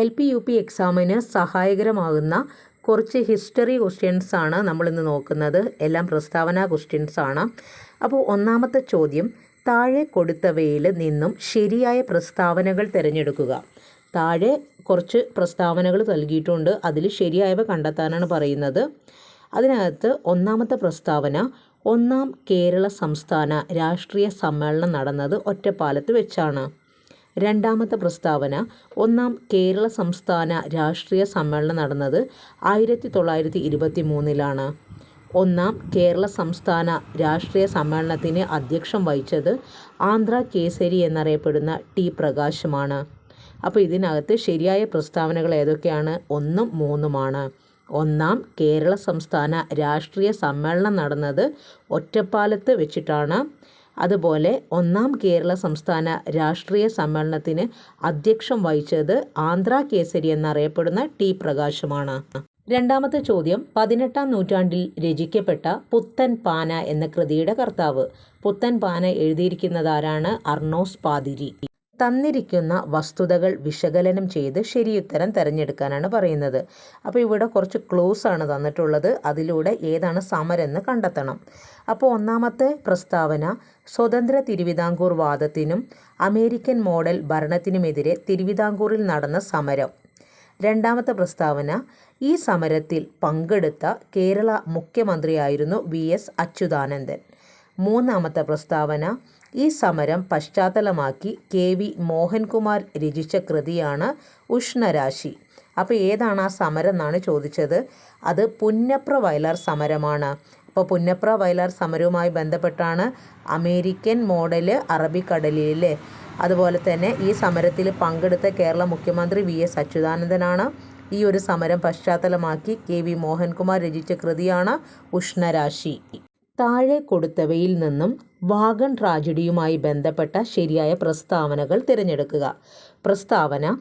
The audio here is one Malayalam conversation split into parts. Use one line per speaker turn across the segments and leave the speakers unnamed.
എൽ പി യു പി എക്സാമിന് സഹായകരമാകുന്ന കുറച്ച് ഹിസ്റ്ററി ക്വസ്റ്റ്യൻസ് ആണ് നമ്മളിന്ന് നോക്കുന്നത്. എല്ലാം പ്രസ്താവന ക്വസ്റ്റ്യൻസ് ആണ്. അപ്പോൾ ഒന്നാമത്തെ ചോദ്യം താഴെ കൊടുത്തവയിൽ നിന്നും ശരിയായ പ്രസ്താവനകൾ തിരഞ്ഞെടുക്കുക. താഴെ കുറച്ച് പ്രസ്താവനകൾ നൽകിയിട്ടുണ്ട്. അതിൽ ശരിയായവ കണ്ടെത്താനാണ് പറയുന്നത്. അതിനകത്ത് ഒന്നാമത്തെ പ്രസ്താവന ഒന്നാം കേരള സംസ്ഥാന രാഷ്ട്രീയ സമ്മേളനം നടന്നത് ഒറ്റപ്പാലത്ത് വെച്ചാണ്. രണ്ടാമത്തെ പ്രസ്താവന ഒന്നാം കേരള സംസ്ഥാന രാഷ്ട്രീയ സമ്മേളനം നടന്നത് ആയിരത്തി തൊള്ളായിരത്തി ഇരുപത്തി മൂന്നിലാണ് ഒന്നാം കേരള സംസ്ഥാന രാഷ്ട്രീയ സമ്മേളനത്തിന് അധ്യക്ഷം വഹിച്ചത് ആന്ധ്ര കേസരി എന്നറിയപ്പെടുന്ന ടി പ്രകാശുമാണ്. അപ്പോൾ ഇതിനകത്ത് ശരിയായ പ്രസ്താവനകൾ ഏതൊക്കെയാണ്? ഒന്നും മൂന്നുമാണ്. ഒന്നാം കേരള സംസ്ഥാന രാഷ്ട്രീയ സമ്മേളനം നടന്നത് ഒറ്റപ്പാലത്ത് വെച്ചിട്ടാണ്. അതുപോലെ ഒന്നാം കേരള സംസ്ഥാന രാഷ്ട്രീയ സമ്മേളനത്തിന് അധ്യക്ഷം വഹിച്ചത് ആന്ധ്ര കേസരി എന്നറിയപ്പെടുന്ന ടി പ്രകാശമാണ്. രണ്ടാമത്തെ ചോദ്യം പതിനെട്ടാം നൂറ്റാണ്ടിൽ രചിക്കപ്പെട്ട പുത്തൻ പാന എന്ന കൃതിയുടെ കർത്താവ്. പുത്തൻ പാന എഴുതിയിരിക്കുന്നത് ആരാണ് അർണോസ് പാതിരി. തന്നിരിക്കുന്ന വസ്തുതകൾ വിശകലനം ചെയ്ത് ശരിയുത്തരം തിരഞ്ഞെടുക്കാനാണ് പറയുന്നത്. അപ്പോൾ ഇവിടെ കുറച്ച് ക്ലോസ് ആണ് തന്നിട്ടുള്ളത്. അതിലൂടെ ഏതാണ് സമരെന്ന് കണ്ടെത്തണം. അപ്പോൾ ഒന്നാമത്തെ പ്രസ്താവന സ്വതന്ത്ര തിരുവിതാംകൂർ വാദത്തിനും അമേരിക്കൻ മോഡൽ ഭരണത്തിനുമെതിരെ തിരുവിതാംകൂറിൽ നടന്ന സമരം. രണ്ടാമത്തെ പ്രസ്താവന ഈ സമരത്തിൽ പങ്കെടുത്ത കേരള മുഖ്യമന്ത്രിയായിരുന്നു വി എസ് അച്യുതാനന്ദൻ. മൂന്നാമത്തെ പ്രസ്താവന ഈ സമരം പശ്ചാത്തലമാക്കി കെ വി മോഹൻകുമാർ രചിച്ച കൃതിയാണ് ഉഷ്ണരാശി. അപ്പോൾ ഏതാണ് ആ സമരം എന്നാണ് ചോദിച്ചത്? അത് പുന്നപ്ര വയലാർ സമരമാണ്. അപ്പോൾ പുന്നപ്ര വയലാർ സമരവുമായി ബന്ധപ്പെട്ടാണ് അമേരിക്കൻ മോഡൽ അറബിക്കടലിലെ. അതുപോലെ തന്നെ ഈ സമരത്തിൽ പങ്കെടുത്ത കേരള മുഖ്യമന്ത്രി വി എസ് അച്യുതാനന്ദനാണ് ഈ ഒരു സമരം പശ്ചാത്തലമാക്കി കെ വി മോഹൻകുമാർ രചിച്ച കൃതിയാണ് ഉഷ്ണരാശി. താഴെ കൊടുത്തവയിൽ നിന്നും വാഗൺ ട്രാജഡിയുമായി ബന്ധപ്പെട്ട ശരിയായ പ്രസ്താവനകൾ തിരഞ്ഞെടുക്കുക. പ്രസ്താവന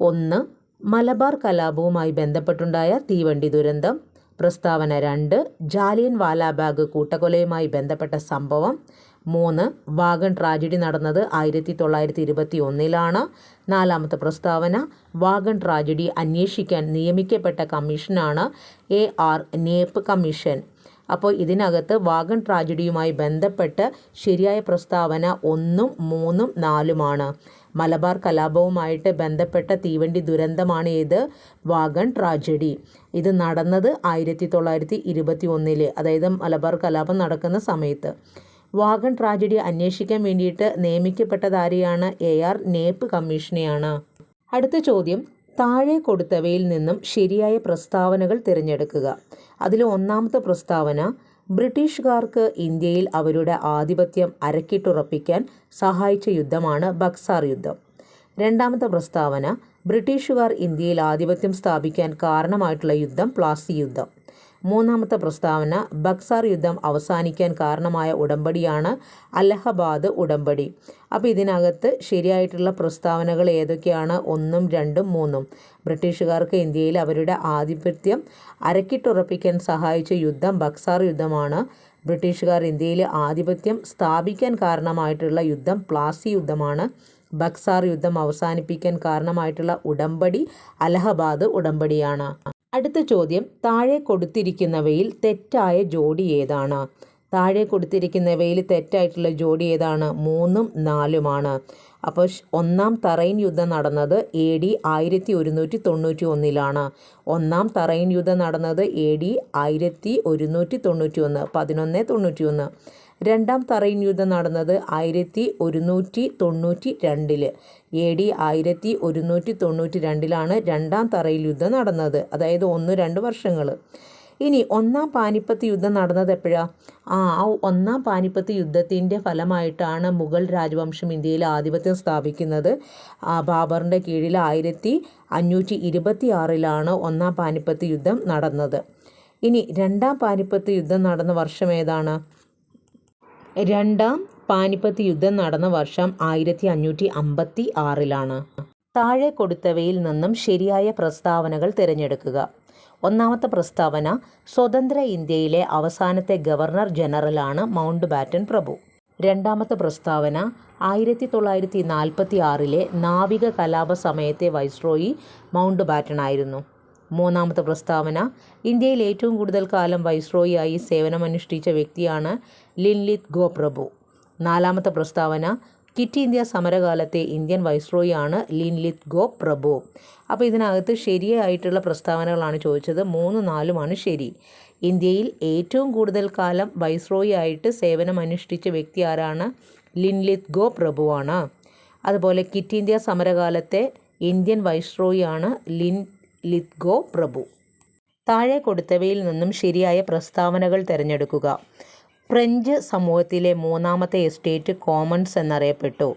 ഒന്ന് മലബാർ കലാപവുമായി ബന്ധപ്പെട്ടുണ്ടായ തീവണ്ടി ദുരന്തം. പ്രസ്താവന രണ്ട് ജാലിയൻ വാലാബാഗ് കൂട്ടക്കൊലയുമായി ബന്ധപ്പെട്ട സംഭവം. മൂന്ന് വാഗൺ ട്രാജഡി നടന്നത് ആയിരത്തി തൊള്ളായിരത്തി ഇരുപത്തി ഒന്നിലാണ് നാലാമത്തെ പ്രസ്താവന വാഗൺ ട്രാജഡി അന്വേഷിക്കാൻ നിയമിക്കപ്പെട്ട കമ്മീഷനാണ് എ ആർ നേപ്പ് കമ്മീഷൻ. അപ്പോൾ ഇതിനകത്ത് വാഗൺ ട്രാജഡിയുമായി ബന്ധപ്പെട്ട് ശരിയായ പ്രസ്താവന ഒന്നും മൂന്നും നാലുമാണ്. മലബാർ കലാപവുമായിട്ട് ബന്ധപ്പെട്ട തീവണ്ടി ദുരന്തമാണ് ഏത് വാഗൺ ട്രാജഡി. ഇത് നടന്നത് ആയിരത്തി തൊള്ളായിരത്തി ഇരുപത്തി ഒന്നിൽ അതായത് മലബാർ കലാപം നടക്കുന്ന സമയത്ത്. വാഗൺ ട്രാജഡി അന്വേഷിക്കാൻ വേണ്ടിയിട്ട് നിയമിക്കപ്പെട്ടത് ആരെയാണ് എ ആർ നേപ്പ് കമ്മീഷനെയാണ്. അടുത്ത ചോദ്യം താഴെ കൊടുത്തവയിൽ നിന്നും ശരിയായ പ്രസ്താവനകൾ തിരഞ്ഞെടുക്കുക. അതിൽ ഒന്നാമത്തെ പ്രസ്താവന ബ്രിട്ടീഷുകാർക്ക് ഇന്ത്യയിൽ അവരുടെ ആധിപത്യം അരക്കിട്ടുറപ്പിക്കാൻ സഹായിച്ച യുദ്ധമാണ് ബക്സാർ യുദ്ധം. രണ്ടാമത്തെ പ്രസ്താവന ബ്രിട്ടീഷുകാർ ഇന്ത്യയിൽ ആധിപത്യം സ്ഥാപിക്കാൻ കാരണമായിട്ടുള്ള യുദ്ധം പ്ലാസി യുദ്ധം. മൂന്നാമത്തെ പ്രസ്താവന ബക്സാർ യുദ്ധം അവസാനിക്കാൻ കാരണമായ ഉടമ്പടിയാണ് അലഹബാദ് ഉടമ്പടി. അപ്പോൾ ഇതിനകത്ത് ശരിയായിട്ടുള്ള പ്രസ്താവനകൾ ഏതൊക്കെയാണ്? ഒന്നും രണ്ടും മൂന്നും. ബ്രിട്ടീഷുകാർക്ക് ഇന്ത്യയിൽ അവരുടെ ആധിപത്യം അരക്കിട്ടുറപ്പിക്കാൻ സഹായിച്ച യുദ്ധം ബക്സാർ യുദ്ധമാണ്. ബ്രിട്ടീഷുകാർ ഇന്ത്യയിൽ ആധിപത്യം സ്ഥാപിക്കാൻ കാരണമായിട്ടുള്ള യുദ്ധം പ്ലാസി യുദ്ധമാണ്. ബക്സാർ യുദ്ധം അവസാനിപ്പിക്കാൻ കാരണമായിട്ടുള്ള ഉടമ്പടി അലഹബാദ് ഉടമ്പടിയാണ്. അടുത്ത ചോദ്യം താഴെ കൊടുത്തിരിക്കുന്നവയിൽ തെറ്റായ ജോഡി ഏതാണ്? താഴെ കൊടുത്തിരിക്കുന്നവയിൽ തെറ്റായിട്ടുള്ള ജോഡി ഏതാണ്? മൂന്നും നാലുമാണ്. അപ്പോൾ ഒന്നാം തറൈൻ യുദ്ധം നടന്നത് എ ഡി ആയിരത്തി ഒരുന്നൂറ്റി തൊണ്ണൂറ്റി ഒന്നിലാണ് ഒന്നാം തറൈൻ യുദ്ധം നടന്നത് എ ഡി ആയിരത്തി ഒരുന്നൂറ്റി തൊണ്ണൂറ്റി ഒന്ന് പതിനൊന്ന് തൊണ്ണൂറ്റി ഒന്ന് രണ്ടാം തറൈൻ യുദ്ധം നടന്നത് ആയിരത്തി ഒരുന്നൂറ്റി തൊണ്ണൂറ്റി രണ്ടിൽ എ ഡി ആയിരത്തി ഒരുന്നൂറ്റി തൊണ്ണൂറ്റി രണ്ടിലാണ് രണ്ടാം തറയിൽ യുദ്ധം നടന്നത്. അതായത് ഒന്ന് രണ്ട് വർഷങ്ങൾ ഇനി ഒന്നാം പാനിപ്പത്ത് യുദ്ധം നടന്നത് എപ്പോഴാണ് ആ ആ ഒന്നാം പാനിപ്പത്ത് യുദ്ധത്തിന്റെ ഫലമായിട്ടാണ് മുഗൾ രാജവംശം ഇന്ത്യയിൽ ആധിപത്യം സ്ഥാപിക്കുന്നത്. ബാബറിന്റെ കീഴിൽ ആയിരത്തി അഞ്ഞൂറ്റി ഇരുപത്തി ആറിലാണ് ഒന്നാം പാനിപ്പത്ത് യുദ്ധം നടന്നത്. ഇനി രണ്ടാം പാനിപ്പത്ത് യുദ്ധം നടന്ന വർഷം ഏതാണ്? രണ്ടാം പാനിപ്പത്ത് യുദ്ധം നടന്ന വർഷം ആയിരത്തി അഞ്ഞൂറ്റി അമ്പത്തി ആറിലാണ് താഴെ കൊടുത്തവയിൽ നിന്നും ശരിയായ പ്രസ്താവനകൾ തിരഞ്ഞെടുക്കുക. ഒന്നാമത്തെ പ്രസ്താവന സ്വതന്ത്ര ഇന്ത്യയിലെ അവസാനത്തെ ഗവർണർ ജനറലാണ് മൗണ്ട് ബാറ്റൻ പ്രഭു. രണ്ടാമത്തെ പ്രസ്താവന ആയിരത്തി തൊള്ളായിരത്തി നാൽപ്പത്തി ആറിലെ നാവിക കലാപ സമയത്തെ വൈസ്രോയി മൗണ്ട് ബാറ്റൺ ആയിരുന്നു മൂന്നാമത്തെ പ്രസ്താവന. ഇന്ത്യയിൽ ഏറ്റവും കൂടുതൽ കാലം വൈസ്രോയിയായി സേവനമനുഷ്ഠിച്ച വ്യക്തിയാണ് ലിൻലിത് ഗോപ്രഭു. നാലാമത്തെ പ്രസ്താവന കിറ്റ് ഇന്ത്യ സമരകാലത്തെ ഇന്ത്യൻ വൈസ്രോയി ആണ് ലിൻലിത് ഗോ പ്രഭു അപ്പോൾ ഇതിനകത്ത് ശരിയായിട്ടുള്ള പ്രസ്താവനകളാണ് ചോദിച്ചത്. മൂന്ന് നാലുമാണ് ശരി. ഇന്ത്യയിൽ ഏറ്റവും കൂടുതൽ കാലം വൈസ്രോയി ആയിട്ട് സേവനമനുഷ്ഠിച്ച വ്യക്തി ആരാണ്? ലിൻലിത് ഗോ പ്രഭുവാണ് അതുപോലെ കിറ്റ് ഇന്ത്യ സമരകാലത്തെ ഇന്ത്യൻ വൈസ്രോയി ആണ് ലിൻ ലിത് ഗോ പ്രഭു. താഴെ കൊടുത്തവയിൽ നിന്നും ശരിയായ പ്രസ്താവനകൾ തിരഞ്ഞെടുക്കുക. ഫ്രഞ്ച് സമൂഹത്തിലെ മൂന്നാമത്തെ എസ്റ്റേറ്റ് കോമൺസ് എന്നറിയപ്പെട്ടു.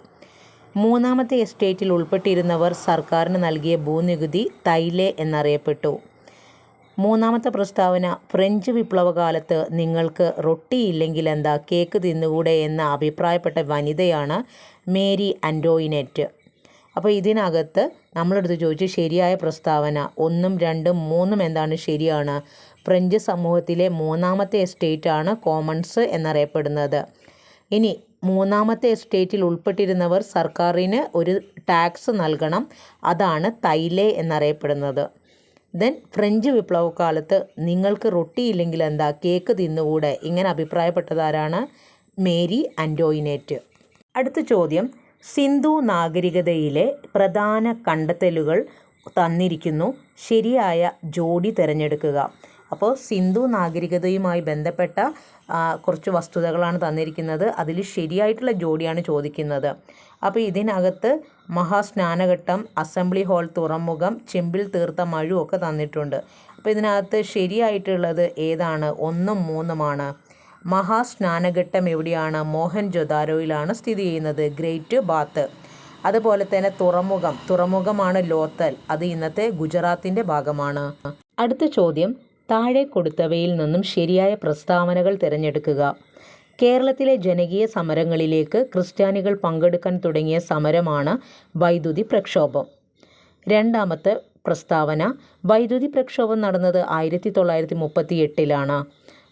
മൂന്നാമത്തെ എസ്റ്റേറ്റിൽ ഉൾപ്പെട്ടിരുന്നവർ സർക്കാരിന് നൽകിയ ഭൂനികുതി തൈലെ എന്നറിയപ്പെട്ടു. മൂന്നാമത്തെ പ്രസ്താവന ഫ്രഞ്ച് വിപ്ലവകാലത്ത് നിങ്ങൾക്ക് റൊട്ടിയില്ലെങ്കിൽ എന്താ കേക്ക് തിന്നുകൂടെ എന്ന് അഭിപ്രായപ്പെട്ട വനിതയാണ് മേരി അൻഡോയിനെറ്റ് അപ്പോൾ ഇതിനകത്ത് നമ്മളെടുത്ത് ചോദിച്ചു ശരിയായ പ്രസ്താവന ഒന്നും രണ്ടും മൂന്നും എന്താണ് ശരിയാണ്? ഫ്രഞ്ച് സമൂഹത്തിലെ മൂന്നാമത്തെ എസ്റ്റേറ്റാണ് കോമൺസ് എന്നറിയപ്പെടുന്നത്. ഇനി മൂന്നാമത്തെ എസ്റ്റേറ്റിൽ ഉൾപ്പെട്ടിരുന്നവർ സർക്കാരിന് ഒരു ടാക്സ് നൽകണം. അതാണ് തൈലെ എന്നറിയപ്പെടുന്നത്. ദെൻ ഫ്രഞ്ച് വിപ്ലവകാലത്ത് നിങ്ങൾക്ക് റൊട്ടി ഇല്ലെങ്കിൽ എന്താ? കേക്ക് തിന്നുകൂടെ? ഇങ്ങനെ അഭിപ്രായപ്പെട്ടതാരാണ്? മേരി ആന്റോയിനേറ്റ് അടുത്ത ചോദ്യം. സിന്ധു നാഗരികതയിലെ പ്രധാന കണ്ടെത്തലുകൾ തന്നിരിക്കുന്നു. ശരിയായ ജോഡി തിരഞ്ഞെടുക്കുക. അപ്പോൾ സിന്ധു നാഗരികതയുമായി ബന്ധപ്പെട്ട കുറച്ച് വസ്തുതകളാണ് തന്നിരിക്കുന്നത്. അതിൽ ശരിയായിട്ടുള്ള ജോഡിയാണ് ചോദിക്കുന്നത്. അപ്പോൾ ഇതിനകത്ത് മഹാസ്നാനഘട്ടം അസംബ്ലി ഹാൾ തുറമുഖം ചെമ്പിൽ തീർത്ത മഴു ഒക്കെ തന്നിട്ടുണ്ട്. അപ്പോൾ ഇതിനകത്ത് ശരിയായിട്ടുള്ളത് ഏതാണ്? ഒന്നും മൂന്നുമാണ്. മഹാസ്നാനഘട്ടം എവിടെയാണ്? മോഹൻ ജൊദാരോയിലാണ് സ്ഥിതി ചെയ്യുന്നത്. Great bath. അതുപോലെ തന്നെ തുറമുഖം. തുറമുഖമാണ് ലോത്തൽ. അത് ഇന്നത്തെ ഗുജറാത്തിന്റെ ഭാഗമാണ്. അടുത്ത ചോദ്യം. താഴെ കൊടുത്തവയിൽ നിന്നും ശരിയായ പ്രസ്താവനകൾ തിരഞ്ഞെടുക്കുക. കേരളത്തിലെ ജനകീയ സമരങ്ങളിലേക്ക് ക്രിസ്ത്യാനികൾ പങ്കെടുക്കാൻ തുടങ്ങിയ സമരമാണ് വൈദ്യുതി പ്രക്ഷോഭം. രണ്ടാമത്തെ പ്രസ്താവന. വൈദ്യുതി പ്രക്ഷോഭം നടന്നത് ആയിരത്തി തൊള്ളായിരത്തി മുപ്പത്തി എട്ടിലാണ്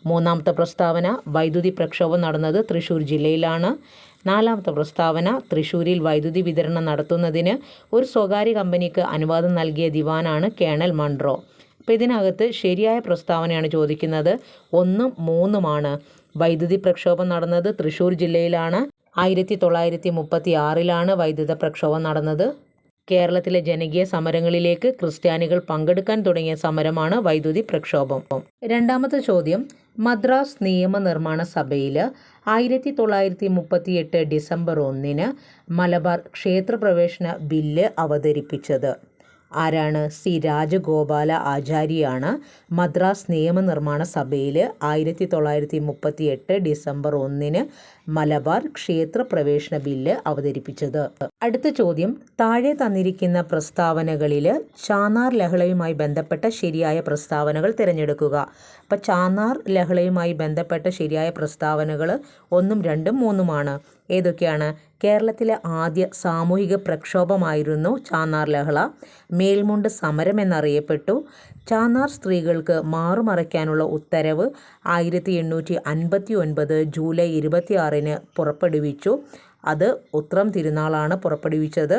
മൂന്നാമത്തെ പ്രസ്താവന വൈദ്യുതി പ്രക്ഷോഭം നടന്നത് തൃശ്ശൂർ ജില്ലയിലാണ്. നാലാമത്തെ പ്രസ്താവന തൃശ്ശൂരിൽ വൈദ്യുതി വിതരണം നടത്തുന്നതിന് ഒരു സ്വകാര്യ കമ്പനിക്ക് അനുവാദം നൽകിയ ദിവാനാണ് കേണൽ മൺട്രോ അപ്പോൾ ഇതിനകത്ത് ശരിയായ പ്രസ്താവനയാണ് ചോദിക്കുന്നത്. ഒന്നും മൂന്നുമാണ് വൈദ്യുതി പ്രക്ഷോഭം നടന്നത് തൃശ്ശൂർ ജില്ലയിലാണ്. ആയിരത്തി തൊള്ളായിരത്തി മുപ്പത്തി ആറിലാണ് വൈദ്യുത പ്രക്ഷോഭം നടന്നത്. കേരളത്തിലെ ജനകീയ സമരങ്ങളിലേക്ക് ക്രിസ്ത്യാനികൾ പങ്കെടുക്കാൻ തുടങ്ങിയ സമരമാണ് വൈദ്യുതി പ്രക്ഷോഭം. രണ്ടാമത്തെ ചോദ്യം മദ്രാസ് നിയമനിർമ്മാണ സഭയിൽ ആയിരത്തി തൊള്ളായിരത്തി മുപ്പത്തിയെട്ട് ഡിസംബർ ഒന്നിന് മലബാർ ക്ഷേത്രപ്രവേശന ബില്ല് അവതരിപ്പിച്ചത്. ആരാണ് സി രാജഗോപാല ആചാര്യാണ് മദ്രാസ് നിയമനിർമ്മാണ സഭയിൽ ആയിരത്തി തൊള്ളായിരത്തി മുപ്പത്തി എട്ട് ഡിസംബർ ഒന്നിന് മലബാർ ക്ഷേത്രപ്രവേശന ബില്ല് അവതരിപ്പിച്ചത്. അടുത്ത ചോദ്യം. താഴെ തന്നിരിക്കുന്ന പ്രസ്താവനകളിൽ ചാന്നാർ ലഹളയുമായി ബന്ധപ്പെട്ട ശരിയായ പ്രസ്താവനകൾ തിരഞ്ഞെടുക്കുക. അപ്പോൾ ചാന്നാർ ലഹളയുമായി ബന്ധപ്പെട്ട ശരിയായ പ്രസ്താവനകൾ ഒന്നും രണ്ടും മൂന്നുമാണ്. ഏതൊക്കെയാണ്? കേരളത്തിലെ ആദ്യ സാമൂഹിക പ്രക്ഷോഭമായിരുന്നു ചാന്നാർ ലഹള. മേൽമുണ്ട് സമരം എന്നറിയപ്പെട്ടു. ചാന്നാർ സ്ത്രീകൾക്ക് മാറുമറയ്ക്കാനുള്ള ഉത്തരവ് ആയിരത്തി എണ്ണൂറ്റി അൻപത്തി ഒൻപത് ജൂലൈ ഇരുപത്തിയാറിന് പുറപ്പെടുവിച്ചു. അത് ഉത്രം തിരുനാളാണ് പുറപ്പെടുവിച്ചത്.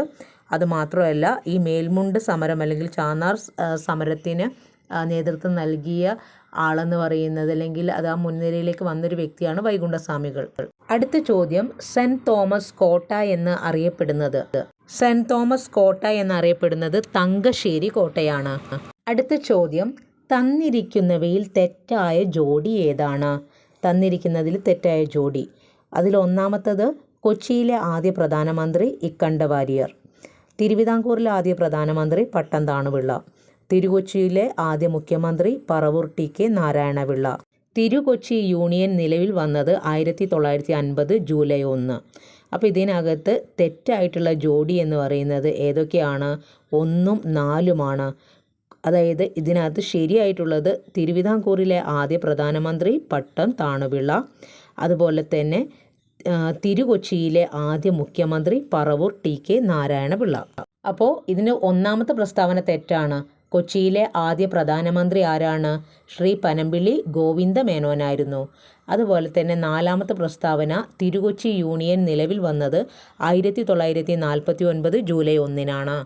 അതുമാത്രമല്ല ഈ മേൽമുണ്ട് സമരം അല്ലെങ്കിൽ ചാന്നാർ സമരത്തിന് നേതൃത്വം നൽകിയ ആളെന്ന് പറയുന്നത് അല്ലെങ്കിൽ അത് ആ മുൻനിരയിലേക്ക് വന്നൊരു വ്യക്തിയാണ് വൈകുണ്ഠസ്വാമികൾ. അടുത്ത ചോദ്യം സെന്റ് തോമസ് കോട്ട എന്ന് അറിയപ്പെടുന്നത്. സെന്റ് തോമസ് കോട്ട എന്നറിയപ്പെടുന്നത് തങ്കശ്ശേരി കോട്ടയാണ്. അടുത്ത ചോദ്യം തന്നിരിക്കുന്നവയിൽ തെറ്റായ ജോഡി ഏതാണ്? തന്നിരിക്കുന്നതിൽ തെറ്റായ ജോഡി. അതിൽ ഒന്നാമത്തത് കൊച്ചിയിലെ ആദ്യ പ്രധാനമന്ത്രി ഇക്കണ്ട വാര്യർ. തിരുവിതാംകൂറിലെ ആദ്യ പ്രധാനമന്ത്രി പട്ടം താണുപിള്ള തിരുകൊച്ചിയിലെ ആദ്യ മുഖ്യമന്ത്രി Paravur T K Narayana Pillai. Thirukochi union നിലവിൽ വന്നത് ആയിരത്തി തൊള്ളായിരത്തി അൻപത് ജൂലൈ ഒന്ന്. അപ്പോൾ ഇതിനകത്ത് തെറ്റായിട്ടുള്ള ജോഡി എന്ന് പറയുന്നത് ഏതൊക്കെയാണ്? ഒന്നും നാലുമാണ്. അതായത് ഇതിനകത്ത് ശരിയായിട്ടുള്ളത് തിരുവിതാംകൂറിലെ ആദ്യ പ്രധാനമന്ത്രി പട്ടം താണുപിള്ള അതുപോലെ തന്നെ തിരുകൊച്ചിയിലെ ആദ്യ മുഖ്യമന്ത്രി പറവൂർ ടി കെ നാരായണപിള്ള. അപ്പോൾ ഇതിന് ഒന്നാമത്തെ പ്രസ്താവന തെറ്റാണ്. കൊച്ചിയിലെ ആദ്യ പ്രധാനമന്ത്രി ആരാണ്? ശ്രീ പനമ്പിള്ളി ഗോവിന്ദ മേനോനായിരുന്നു. അതുപോലെ തന്നെ നാലാമത്തെ പ്രസ്താവന തിരുകൊച്ചി യൂണിയൻ നിലവിൽ വന്നത് ആയിരത്തി തൊള്ളായിരത്തി നാൽപ്പത്തി ഒൻപത് ജൂലൈ ഒന്നിനാണ്.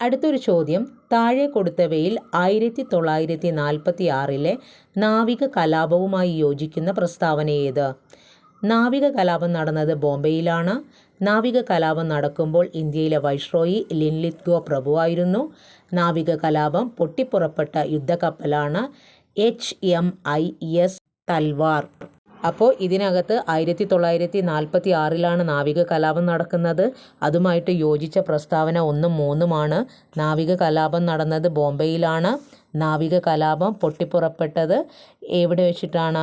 അടുത്തൊരു ചോദ്യം. താഴെ കൊടുത്തവയിൽ ആയിരത്തി തൊള്ളായിരത്തി നാൽപ്പത്തി ആറിലെ നാവിക കലാപവുമായി യോജിക്കുന്ന പ്രസ്താവന ഏത്? നാവിക കലാപം നടന്നത് ബോംബെയിലാണ്. നാവിക കലാപം നടക്കുമ്പോൾ ഇന്ത്യയിലെ വൈഷ്രോയി ലിൻലിത് ഗോ പ്രഭുവായിരുന്നു നാവിക കലാപം പൊട്ടിപ്പുറപ്പെട്ട യുദ്ധക്കപ്പലാണ് H M I S Talwar. അപ്പോൾ ഇതിനകത്ത് ആയിരത്തി തൊള്ളായിരത്തി നാൽപ്പത്തി ആറിലാണ് നാവിക കലാപം നടക്കുന്നത്. അതുമായിട്ട് യോജിച്ച പ്രസ്താവന ഒന്നും മൂന്നുമാണ്. നാവിക കലാപം നടന്നത് ബോംബെയിലാണ്. നാവിക കലാപം പൊട്ടിപ്പുറപ്പെട്ടത് എവിടെ വെച്ചിട്ടാണ്?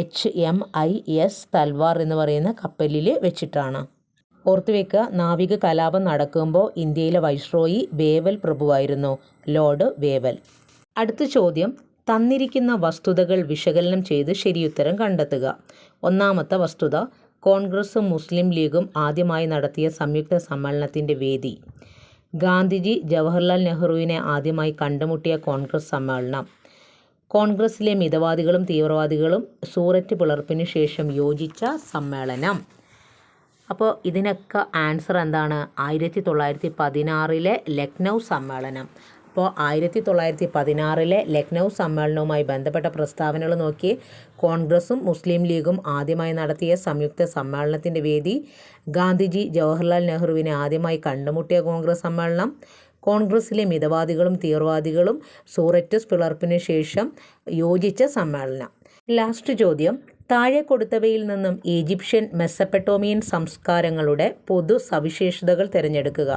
H M I S Talwar എന്ന് പറയുന്ന കപ്പലിൽ വെച്ചിട്ടാണ്. ഓർത്തു വെക്കുക നാവിക കലാപം നടക്കുമ്പോൾ ഇന്ത്യയിലെ വൈസ്രോയി വേവൽ പ്രഭുവായിരുന്നു ലോർഡ് വേവൽ. അടുത്ത ചോദ്യം തന്നിരിക്കുന്ന വസ്തുതകൾ വിശകലനം ചെയ്ത് ശരിയുത്തരം കണ്ടെത്തുക. ഒന്നാമത്തെ വസ്തുത കോൺഗ്രസും മുസ്ലിം ലീഗും ആദ്യമായി നടത്തിയ സംയുക്ത സമ്മേളനത്തിന്റെ വേദി. ഗാന്ധിജി ജവഹർലാൽ നെഹ്റുവിനെ ആദ്യമായി കണ്ടുമുട്ടിയ കോൺഗ്രസ് സമ്മേളനം. കോൺഗ്രസിലെ മിതവാദികളും തീവ്രവാദികളും സൂററ്റ് പിളർപ്പിന് ശേഷം യോജിച്ച സമ്മേളനം. അപ്പോൾ ഇതിനൊക്കെ ആൻസർ എന്താണ്? ആയിരത്തി തൊള്ളായിരത്തി പതിനാറിലെ ലക്നൗ സമ്മേളനം. അപ്പോൾ ആയിരത്തി തൊള്ളായിരത്തി പതിനാറിലെ ലക്നൗ സമ്മേളനവുമായി ബന്ധപ്പെട്ട പ്രസ്താവനകൾ നോക്കി കോൺഗ്രസും മുസ്ലിം ലീഗും ആദ്യമായി നടത്തിയ സംയുക്ത സമ്മേളനത്തിന്റെ വേദി ഗാന്ധിജി ജവഹർലാൽ നെഹ്റുവിനെ ആദ്യമായി കണ്ടുമുട്ടിയ കോൺഗ്രസ് സമ്മേളനം. കോൺഗ്രസിലെ മിതവാദികളും തീവ്രവാദികളും സൂററ്റസ് പിളർപ്പിന് ശേഷം യോജിച്ച സമ്മേളനം. ലാസ്റ്റ് ചോദ്യം താഴെ കൊടുത്തവയിൽ നിന്നും ഈജിപ്ഷ്യൻ മെസ്സപ്പെട്ടോമിയൻ സംസ്കാരങ്ങളുടെ പൊതു സവിശേഷതകൾ തിരഞ്ഞെടുക്കുക.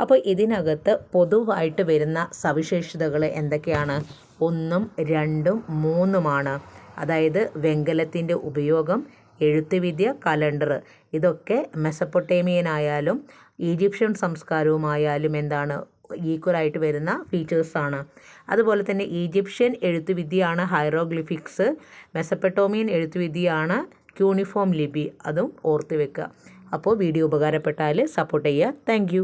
അപ്പോൾ ഇതിനകത്ത് പൊതുവായിട്ട് വരുന്ന സവിശേഷതകൾ എന്തൊക്കെയാണ്? ഒന്നും രണ്ടും മൂന്നുമാണ്. അതായത് വെങ്കലത്തിന്റെ ഉപയോഗം എഴുത്തുവിദ്യ കലണ്ടർ. ഇതൊക്കെ മെസ്സപ്പൊട്ടേമിയൻ ആയാലും ഈജിപ്ഷ്യൻ സംസ്കാരവുമായാലും എന്താണ് ഈക്വലായിട്ട് വരുന്ന ഫീച്ചേഴ്സാണ് അതുപോലെ തന്നെ ഈജിപ്ഷ്യൻ എഴുത്തുവിദ്യയാണ് ഹൈറോഗ്ലിഫിക്സ് മെസ്സപ്പെട്ടോമിയൻ എഴുത്തുവിദ്യയാണ് ക്യൂണിഫോം ലിപി അതും ഓർത്ത് വെക്കുക. അപ്പോൾ വീഡിയോ ഉപകാരപ്പെട്ടാൽ സപ്പോർട്ട് ചെയ്യുക. താങ്ക്